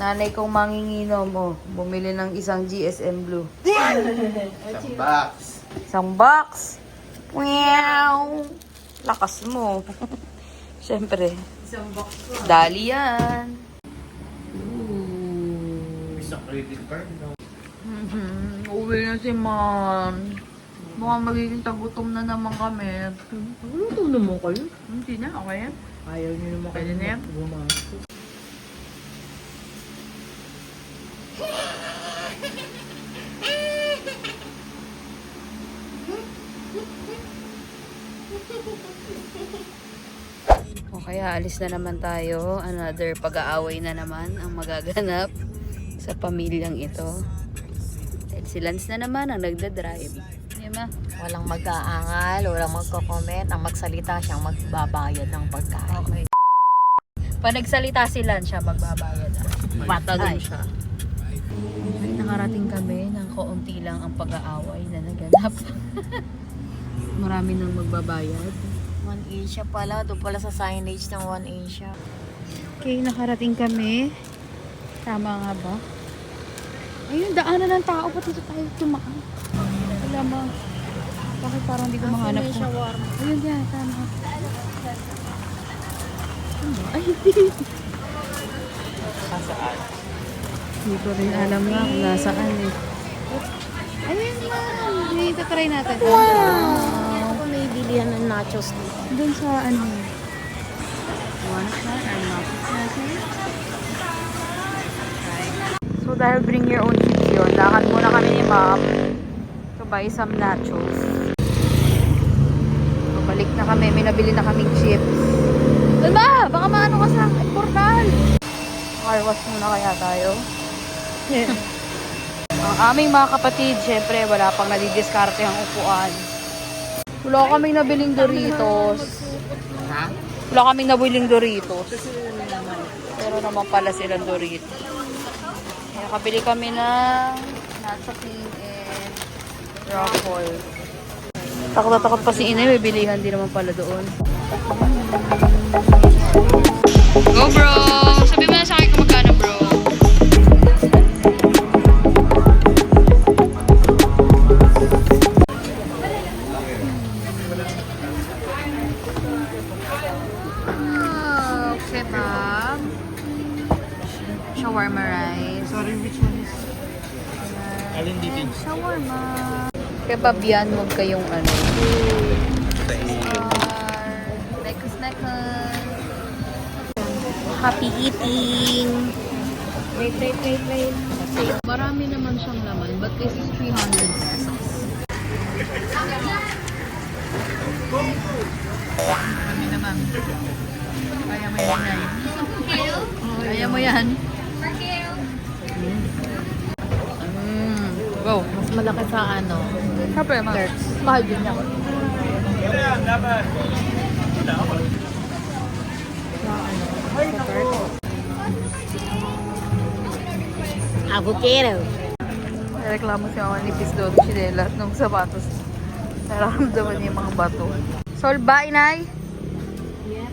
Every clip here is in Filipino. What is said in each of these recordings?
Nanay kong manginginom, oh. Bumili ng isang GSM Blue. Isang box. Isang box. Wow! Lakas mo. Siyempre. Isang box ko. Dali yan. Isang credit card. No? Mhm. Uwi na si ma'am. Mukhang magiging tagutom na naman kami. Luto naman kayo. Hindi na, okay yan. Ayaw niyo naman Pwede na yan? Kaya alis na naman tayo. Another pag-aaway na naman ang magaganap sa pamilyang ito. Dahil si Lance na naman ang nagda-drive. Di ba? Walang mag-aangal, walang magko-comment. Ang magsalita siyang magbabayad ng pagkain. Okay. Pag nagsalita si Lance siya, magbabayad. Ay. siya. Ay, nakarating kami ng kaunti lang ang pag-aaway na naganap. Marami nang magbabayad. One Asia pala. Doon pala sa signage ng One Asia. Okay, nakarating kami. Tama nga ba? Ayun, daanan ng tao. Pati dito tayo tumaan. Wala ba? Bakit parang hindi ko mahanap ko? Ayun yan, tama. Ano? Ay, hindi. Saan? Hindi ko rin alam nga kung nasaan eh. Ayun lang. Dito try natin. Wow! Ako may bilihan ng nachos dito. Doon sa ano. Wanna try or not? So dahil bring your own chips yun, lakad muna kami ni ma'am to buy some nachos. So balik na kami, may nabili na kaming chips. Doon ba? Baka maano ka sa portal. Car wash muna kaya tayo. Ang aming mga kapatid, syempre wala pang nadidiskarte ang upuan. Wala kaming nabiling Doritos. Ha? Wala kaming nabiling Doritos. Pero naman pala silang Doritos. Kaya kabili kami ng nacho king and ruffle. Takot na takot pa si Inay, may bilihan din naman pala doon. Go bro! Kebab yan, huwag kayong ano. Nekus, nekus. Happy eating! Wait, wait, wait, wait. Marami naman siyang laman, but this is 300 pesos. Marami naman. Kaya mo yan, Nay. Kaya mo yan. Mm. Go. Mas malaki sa ano. Siyempre, ma. Mahal din ako. Avocado. Reklamo si Mama nipis doon sinela ng sapatos. Nararamdaman niya yung mga bato. Solba, inay?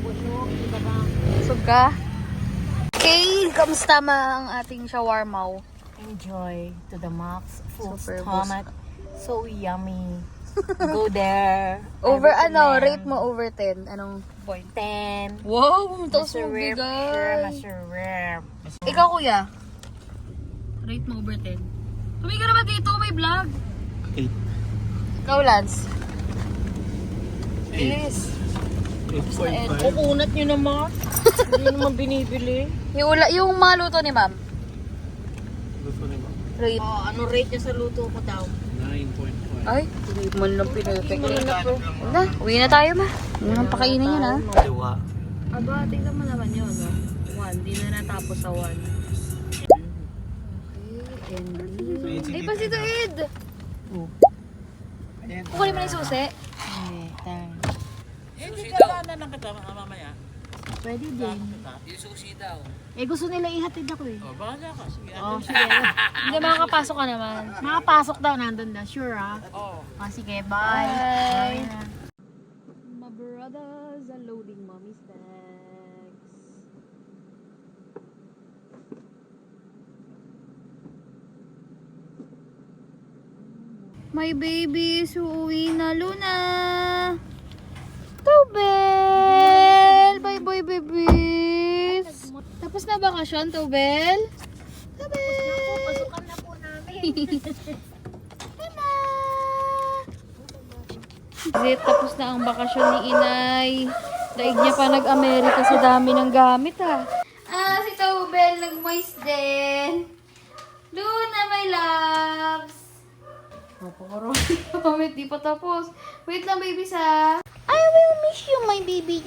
Busog. Busog ka? Okay, kamusta ma ang ating shawarma? Enjoy to the max. Full Super stomach. So yummy. Go there. Over I ano, recommend. rate mo over 10. Anong point? 10. Wow, taos mo Masarap. bigay. Masarap. Ikaw kuya? Rate mo over 10. Tumigil ka naman dito, may vlog. Eight. Ikaw, Lance. Eight. Yes. 8.5. Kukunat nyo naman. Hindi naman binibili. Yung, ula, yung maluto ni ma'am. Gusto niyo ba? Rate. Oh, ano rate niya sa luto ko daw? 9.5. Ay, hindi man lang pinapek. Wala, uwi na tayo ma. Hindi naman pakainin yan ha. Diwa. Aba, tingnan mo naman yun. No? One, di na natapos sa one. Okay, and... Ay, pa si Ed! Kukunin mo na yung susi. Eh, tang. Pwede din. Yung daw. Eh, gusto nila ihatid ako eh. Oh, bahala ka. Sige. Oh, sige. Hindi, makakapasok ka naman. Makapasok daw, nandun na. Sure ah. Oo. Oh, sige, bye. Bye. My brothers are loading mommy's bags. My baby is uuwi na, Luna. Tubig! Bye babies! Tapos na bakasyon, Tobel? Tobel! Pasukan na po namin. Luna! Zit, tapos na ang bakasyon ni Inay. Daig niya pa nag-Amerika sa dami ng gamit ha. Ah, si Tobel nag-moist din. Luna, my loves! Napakarami di pa tapos. Wait lang, baby sa. I will miss you, my baby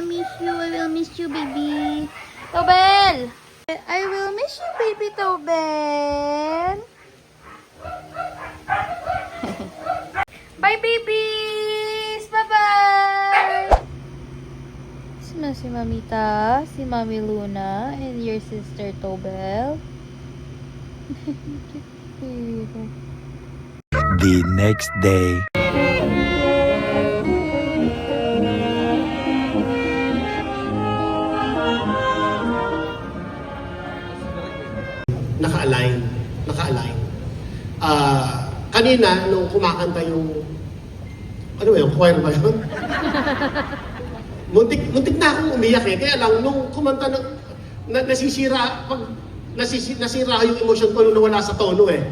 Luna. Miss you, I will miss you, baby. Tobel! I will miss you, baby Tobel. Bye, babies! Bye-bye! Sino si Mamita, si Mami Luna, and your sister Tobel? the next day. Naka-align. Naka-align. Ah, kanina, nung kumakanta yung, ano ba yun, choir ba yun? muntik, muntik na akong umiyak eh. Kaya lang, nung kumanta, na, na, nasisira, pag nasisi, nasira yung emotion ko nung nawala sa tono eh.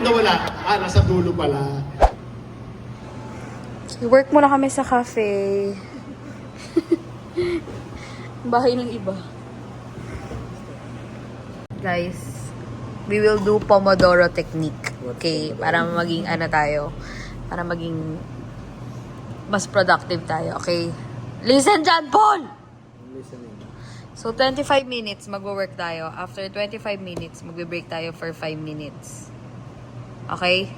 Nawala. Ah, nasa dulo pala. Work muna kami sa cafe. Bahay ng iba. Guys, we will do Pomodoro technique. Okay, para maging ano tayo. Para maging mas productive tayo. Okay? Listen dyan, Paul! So, 25 minutes magwo-work tayo. After 25 minutes, magbe-break tayo for 5 minutes. Okay?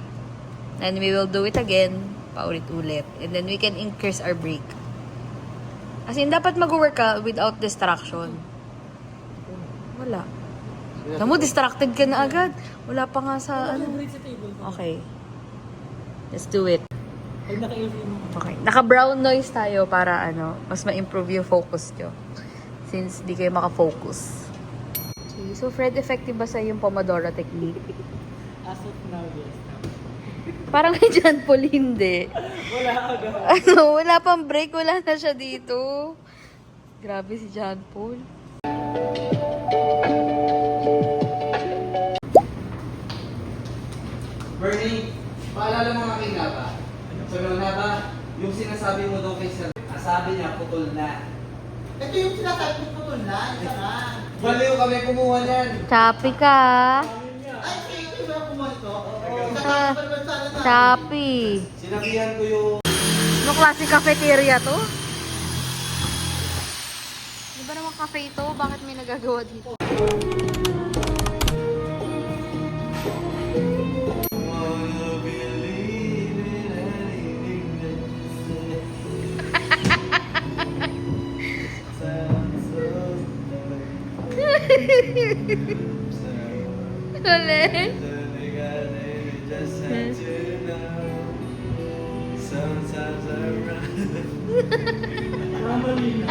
Then we will do it again, paulit-ulit. And then we can increase our break. As in, dapat mag-work ka without distraction. Wala. Alam mo, distracted ka na agad. Wala pa nga sa ano. Okay. Let's do it. Okay. Naka-brown noise tayo para ano, mas ma-improve yung focus nyo. Since di kayo makafocus. Okay. So, Fred, effective ba sa yung Pomodoro technique? As of now, yes. Parang kay John Paul hindi. Wala agad. Ano, wala pang break, wala na siya dito. Grabe si John Paul. So, no, Naba, yung sinasabi mo daw kay Sir, ah, sabi niya, putol na. Ito yung sinasabi ko putol na, isa na. Baliw kami kumuha niyan. Chappy ka. Ay, kayo ito yung kumuha ito? Ah, Chappy. Sinabihan ko yung Ano klase cafeteria to? Di ba naman cafe ito? Bakit may nagagawa dito? Galing.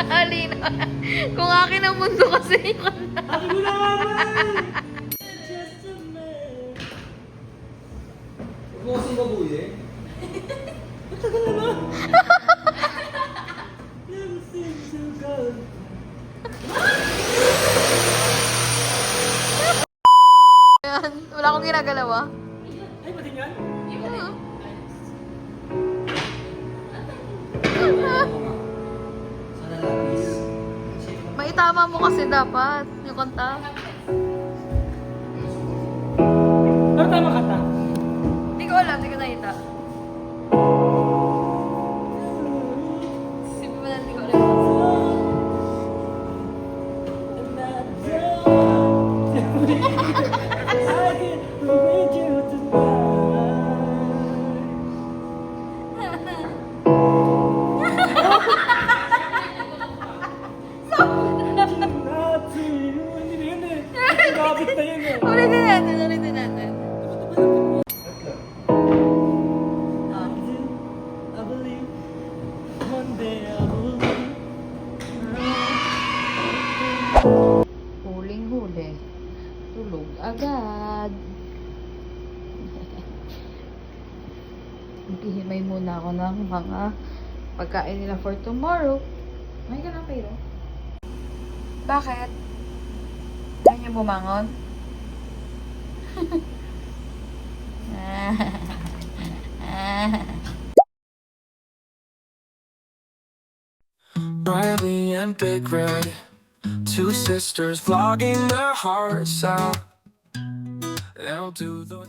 Alina. Kung akin ang mundo kasi yung Huwag dapat yung kanta. Ano tama kanta? Hindi ko alam, hindi ko nakita. Huling-huli. Tulog agad. Maghihimay muna ako ng mga pagkain nila for tomorrow. May ka lang kayo? Bakit? Ayaw niyo bumangon? Riley Big Red, two sisters vlogging their hearts out. They'll do the